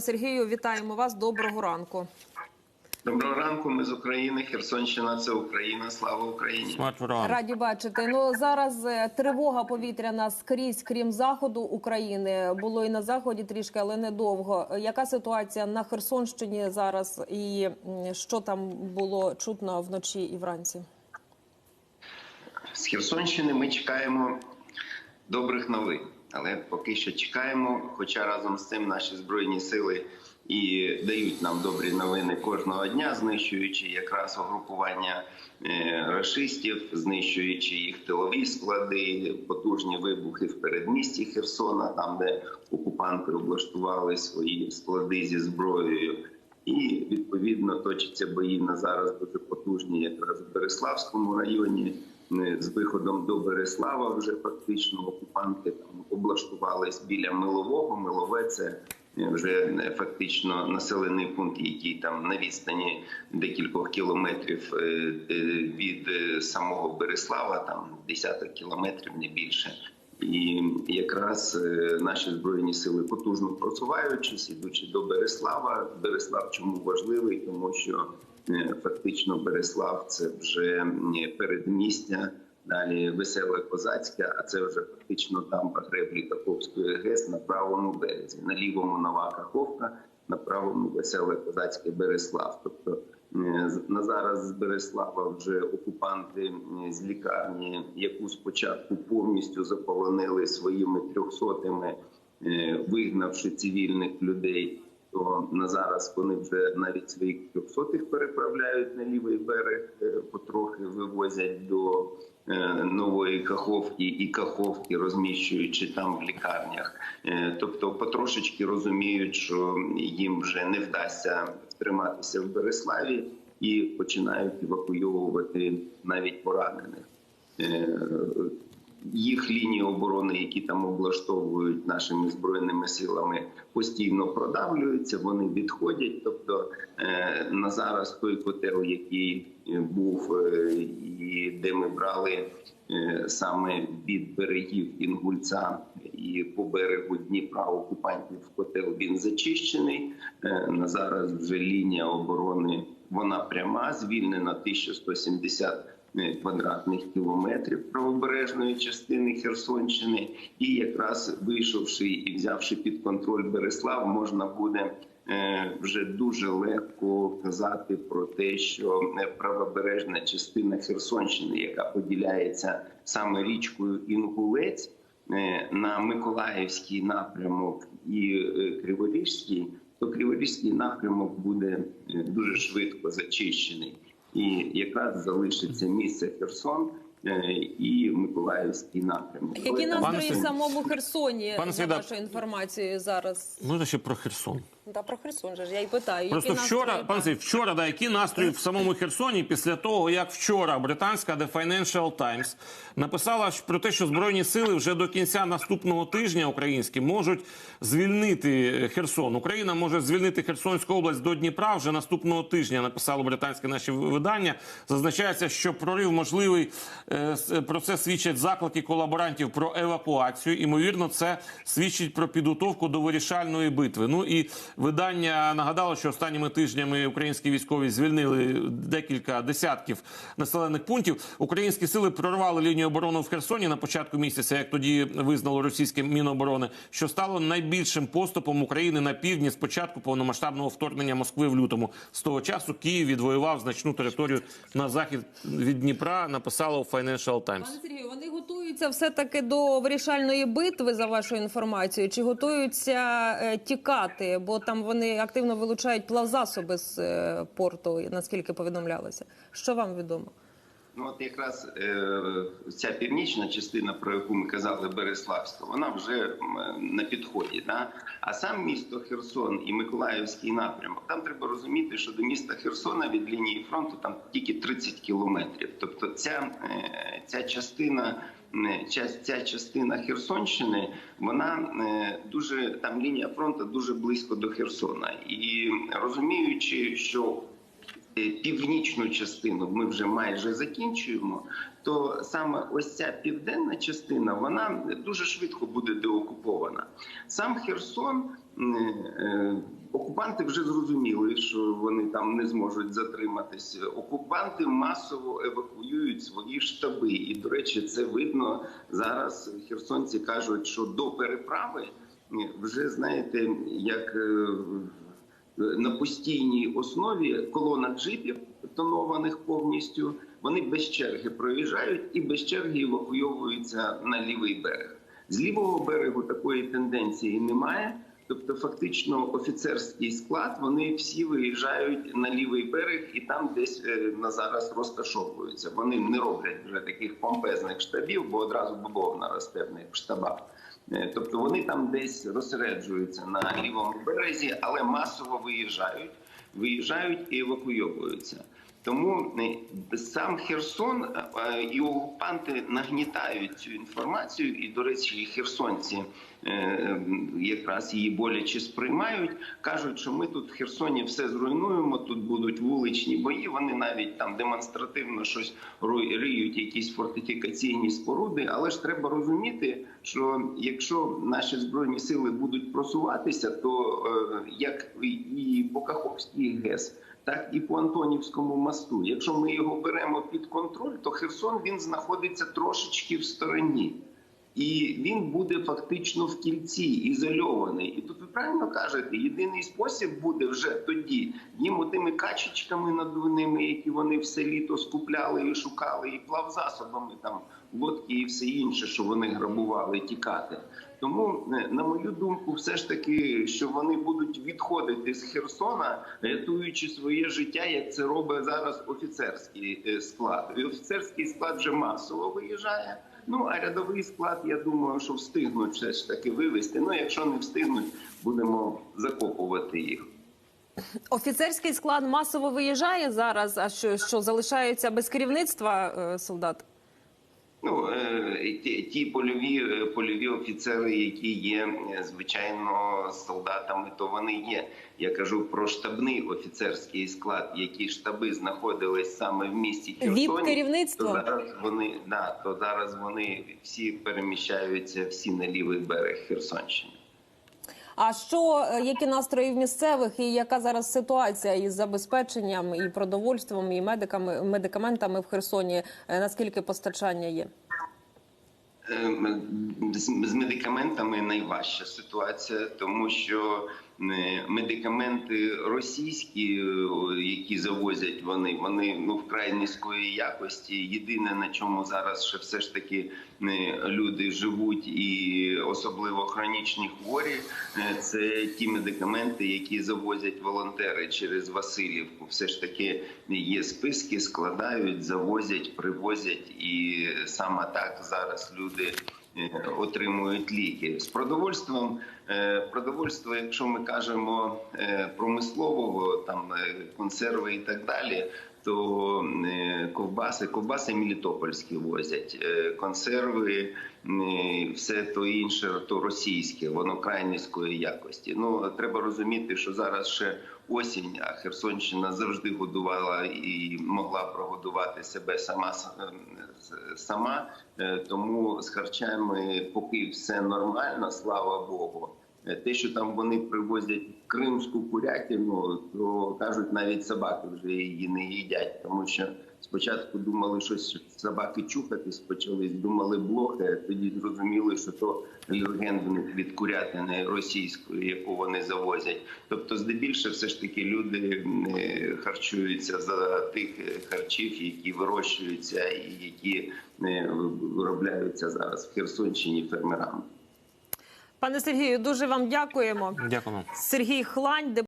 Сергію, вітаємо вас. Доброго ранку. Доброго ранку. Ми з України. Херсонщина це Україна. Слава Україні. Раді бачити. Ну зараз е, тривога повітряна скрізь, крім заходу України. Було і на заході трішки, але недовго. Яка ситуація на Херсонщині зараз, і що там було чутно вночі і вранці? З Херсонщини ми чекаємо добрих новин, але поки що чекаємо. Хоча разом з цим наші збройні сили і дають нам добрі новини кожного дня, знищуючи якраз угрупування е, рашистів, знищуючи їх тилові склади, потужні вибухи в передмісті Херсона, там де окупанти облаштували свої склади зі зброєю. І відповідно точаться бої на зараз дуже потужні, якраз в Береславському районі. З виходом до Береслава вже фактично окупанти там облаштувались біля Милового. Милове це е, вже е, фактично населений пункт, який там на відстані декількох кілометрів е, від самого Береслава, там десяток кілометрів, не більше. І якраз наші збройні сили потужно просуваючись, ідучи до Береслава. Береслав чому важливий, тому що фактично Береслав це вже передмістя. Далі веселе козацьке, а це вже фактично дамба греблі Каховської ГЕС на правому березі, на лівому нова Каховка, на правому веселе козацьке Береслав. Тобто е, на зараз з Береслава вже окупанти е, з лікарні, яку спочатку повністю заполонили своїми трьохсотими, е, вигнавши цивільних людей. То на зараз вони вже навіть своїх трьохсотих переправляють на лівий берег, е, потрохи вивозять до е, нової каховки і каховки, розміщуючи там в лікарнях. Е, Тобто, потрошечки розуміють, що їм вже не вдасться триматися в Береславі, і починають евакуйовувати навіть поранених. Їх лінії оборони, які там облаштовують нашими збройними силами, постійно продавлюються. Вони відходять. Тобто е, на зараз той котел, який е, був е, і де ми брали саме від берегів Інгульця і по берегу Дніпра окупантів котел він зачищений. На зараз вже лінія оборони вона пряма, звільнена 1170 е, квадратних кілометрів правобережної частини Херсонщини, і якраз вийшовши і взявши під контроль Береслав, можна буде е, вже дуже легко казати про те, що е, правобережна частина Херсонщини, яка поділяється саме річкою Інгулець е, на Миколаївський напрямок і е, Криворіжський, то Криворізький напрямок буде е, дуже швидко зачищений, і якраз залишиться місце Херсон е, і Миколаївський напрямок. Які настрої в самому Херсоні Пане за вашою інформацією зараз? Можна ще про Херсон. Та про Херсон же ж я й питаю. Просто які вчора, настрої, пане так? Вчора, да, які настрої в самому Херсоні після того, як вчора британська The Financial Times написала про те, що збройні сили вже до кінця наступного тижня українські можуть звільнити Херсон. Україна може звільнити Херсонську область до Дніпра вже наступного тижня. Написало британське наше видання. Зазначається, що прорив можливий. Е, Про це свідчать заклики колаборантів про евакуацію. Імовірно, це свідчить про підготовку до вирішальної битви. Ну і видання нагадало, що останніми тижнями українські військові звільнили декілька десятків населених пунктів. Українські сили прорвали лінію оборони в Херсоні на початку місяця, як тоді визнало російське міноборони, що стало найбільшим поступом України на півдні з початку повномасштабного вторгнення Москви в лютому. З того часу Київ відвоював значну територію на захід від Дніпра. Написало Financial Times. Пане Сергію, вони готуються все таки до вирішальної битви за вашою інформацією, чи готуються е, тікати, бо там вони активно вилучають плавзасоби з е, порту, наскільки повідомлялося. Що вам відомо? Ну от якраз е, ця північна частина, про яку ми казали, Береславська, вона вже на підході. Да? А сам місто Херсон і Миколаївський напрямок, там треба розуміти, що до міста Херсона від лінії фронту там тільки 30 кілометрів. Тобто ця, е, ця частина. Ця, частина Херсонщини, вона е, дуже там лінія фронту дуже близько до Херсона, і розуміючи, що північну частину ми вже майже закінчуємо, то саме ось ця південна частина вона дуже швидко буде деокупована. Сам Херсон е, окупанти вже зрозуміли, що вони там не зможуть затриматись. Окупанти масово евакуюють свої штаби, і до речі, це видно зараз. Херсонці кажуть, що до переправи е, вже знаєте, як е, на постійній основі колона джипів тонованих повністю. Вони без черги проїжджають і без черги евакуйовуються на лівий берег. З лівого берегу такої тенденції немає. Тобто, фактично, офіцерський склад вони всі виїжджають на лівий берег і там десь е, на зараз розташовуються. Вони не роблять вже таких помпезних штабів, бо одразу бобовна росте в них штабах. Е, Тобто вони там десь розсереджуються на лівому березі, але масово виїжджають, виїжджають і евакуйовуються. Тому сам Херсон е, і окупанти нагнітають цю інформацію, і, до речі, херсонці е, якраз її боляче сприймають. кажуть, що ми тут в Херсоні все зруйнуємо. Тут будуть вуличні бої. Вони навіть там демонстративно щось риють, якісь фортифікаційні споруди. Але ж треба розуміти, що якщо наші збройні сили будуть просуватися, то е, як і Покаховський ГЕС так і по Антонівському мосту. Якщо ми його беремо під контроль, то Херсон він знаходиться трошечки в стороні. І він буде фактично в кільці ізольований. І тут ви правильно кажете, єдиний спосіб буде вже тоді їм отими качечками надувними, які вони все літо скупляли і шукали, і плавзасобами там водки і все інше, що вони грабували, тікати. Тому, е, на мою думку, все ж таки, що вони будуть відходити з Херсона, рятуючи своє життя, як це робить зараз офіцерський е, склад. І офіцерський склад вже масово виїжджає. Ну а рядовий склад, я думаю, що встигнуть все ж таки вивезти. Ну, якщо не встигнуть, будемо закопувати їх. Офіцерський склад масово виїжджає зараз. А що, що залишається без керівництва е, солдат? Ну е, ті, ті польові е, польові офіцери, які є е, звичайно солдатами, то вони є. Я кажу про штабний офіцерський склад, які штаби знаходились саме в місті Херсоні. ВІП-керівництво? То зараз вони да, то зараз вони всі переміщаються всі на лівий берег Херсонщини. А що е, які настрої в місцевих, і яка зараз ситуація із забезпеченням і продовольством, і медиками медикаментами в Херсоні? Е, Наскільки постачання є? Ем, з медикаментами найважча ситуація, тому що е, медикаменти російські, е, які завозять вони, вони ну вкрай низької якості. Єдине на чому зараз ще все ж таки е, люди живуть, і особливо хронічні хворі, е, це ті медикаменти, які завозять волонтери через Васильівку. Все ж таки є списки, складають, завозять, привозять, і саме так зараз люди е, отримують ліки з продовольством. е, Продовольство, якщо ми кажемо е, промислового, там е, консерви і так далі. То е, ковбаси, ковбаси мелітопольські возять, е, консерви, е, все то інше, то російське, воно край низької якості. Ну треба розуміти, що зараз ще осінь, а Херсонщина завжди годувала і могла прогодувати себе сама сама. Тому з харчами поки все нормально, слава Богу. Е, Те, що там вони привозять кримську курятину, то кажуть, навіть собаки вже її не їдять, тому що спочатку думали, що собаки чухатись почались, думали блохи, а тоді зрозуміли, що то алерген в них від курятини російської, яку вони завозять. Тобто, здебільшого, все ж таки люди е, харчуються за тих е, харчів, які вирощуються і які виробляються зараз в Херсонщині фермерами. Пане Сергію, дуже вам дякуємо. Дякуємо. Сергій Хлань,